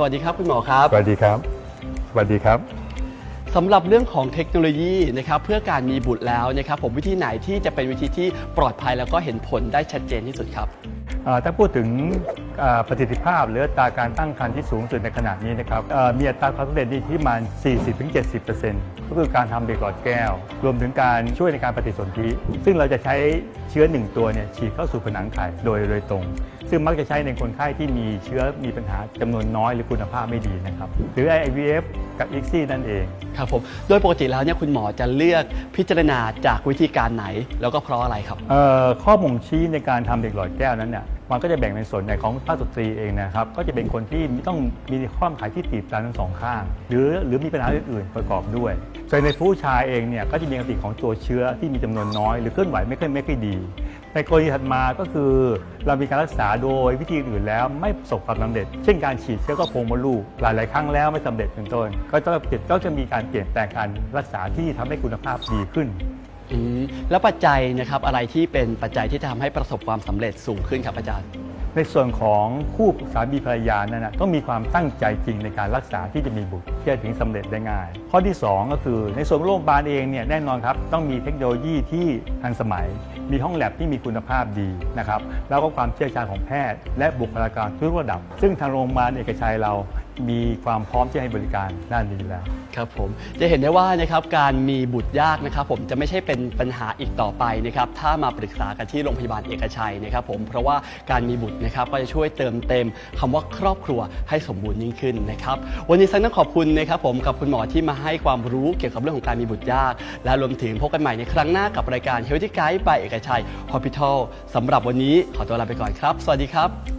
สวัสดีครับคุณหมอครับ สวัสดีครับ สวัสดีครับสำหรับเรื่องของเทคโนโลยีนะครับเพื่อการมีบุตรแล้วนะครับผมวิธีไหนที่จะเป็นวิธีที่ปลอดภัยแล้วก็เห็นผลได้ชัดเจนที่สุดครับเอ่อถ้าพูดถึงเอ่อ ประสิทธิภาพหรืออัตราการตั้งครรภ์ที่สูงสุดในขณะนี้นะครับเอ่อมีอัตราความสำเร็จที่ประมาณ 40-70%ก็คือการทำเด็กหลอดแก้ว รวมถึงการช่วยในการปฏิสนธิ ซึ่งเราจะใช้เชื้อหนึ่งตัวเนี่ยฉีดเข้าสู่ผนังไข่โดยโดยตรง ซึ่งมักจะใช้ในคนไข้ที่มีเชื้อมีปัญหาจำนวนน้อยหรือคุณภาพไม่ดีนะครับหรือ IVF กับ ICSI นั่นเองครับผมโดยปกติแล้วเนี่ยคุณหมอจะเลือกพิจารณาจากวิธีการไหน แล้วก็เพราะอะไรครับเอ่อข้อบ่งชี้ในการทำเด็กหลอดแก้วนั้นเนี่ย มันก็จะแบ่งเป็นส่วนใหญ่ของภาคสตรีเองนะครับ ก็จะเป็นคนที่ต้องมีข้อมขายที่ตีบตันทั้งสองข้าง หรือหรือมีปัญหาอื่นๆประกอบด้วยส่วนในผู้ชายเองเนี่ยก็จะมีกติของตัวเชื้อที่มีจำนวนน้อย หรือเคลื่อนไหวไม่ค่อยไม่ค่อยดี ในกรณีถัดมาก็คือเรามีการรักษาโดยวิธีอื่นแล้วไม่ประสบความสำเร็จ เช่นการฉีดเชื้อกระโปรงมดลูกหลาย ๆ ครั้งแล้วไม่สำเร็จเป็นต้น ก็จะเปลี่ยนก็จะมีการเปลี่ยนแปลงการรักษาที่ทำให้คุณภาพดีขึ้น อืมแล้วปัจจัยนะครับอะไรที่เป็นปัจจัยที่จะทำให้ประสบความสำเร็จสูงขึ้นครับอาจารย์ ในส่วนของคู่สามีภรรยานั้นนะต้องมีความตั้งใจจริงในการรักษาที่จะมีบุตร ที่จะถึงสำเร็จได้ง่าย ข้อที่ 2 ก็คือในส่วนโรงพยาบาลเองเนี่ยแน่นอนครับต้องมีเทคโนโลยีที่ทันสมัย มีห้องแลบที่มีคุณภาพดีนะครับแล้วก็ความเชี่ยวชาญของแพทย์ และบุคลากรทุกระดับ ซึ่งทางโรงพยาบาลเอกชัยเรามีความพร้อมที่จะให้บริการด้านนี้แล้วครับผมจะเห็นได้ว่านะครับการมีบุตรยากนะครับ ผมจะไม่ใช่เป็นปัญหาอีกต่อไปนะครับถ้ามาปรึกษากันที่โรงพยาบาลเอกชัยนะครับ ผมเพราะว่าการมีบุตรนะครับก็จะช่วยเติมเต็มคำว่าครอบครัวให้สมบูรณ์ยิ่งขึ้นนะครับ วันนี้ซันต้องขอบคุณนะครับผมกับคุณหมอที่มาให้ความรู้เกี่ยวกับเรื่องของการมีบุตรยาก และรวมถึงพบกันใหม่ในครั้งหน้ากับรายการ Healthy Guide by เอกชัย Hospital สำหรับวันนี้ขอตัวลาไปก่อนครับ สวัสดีครับ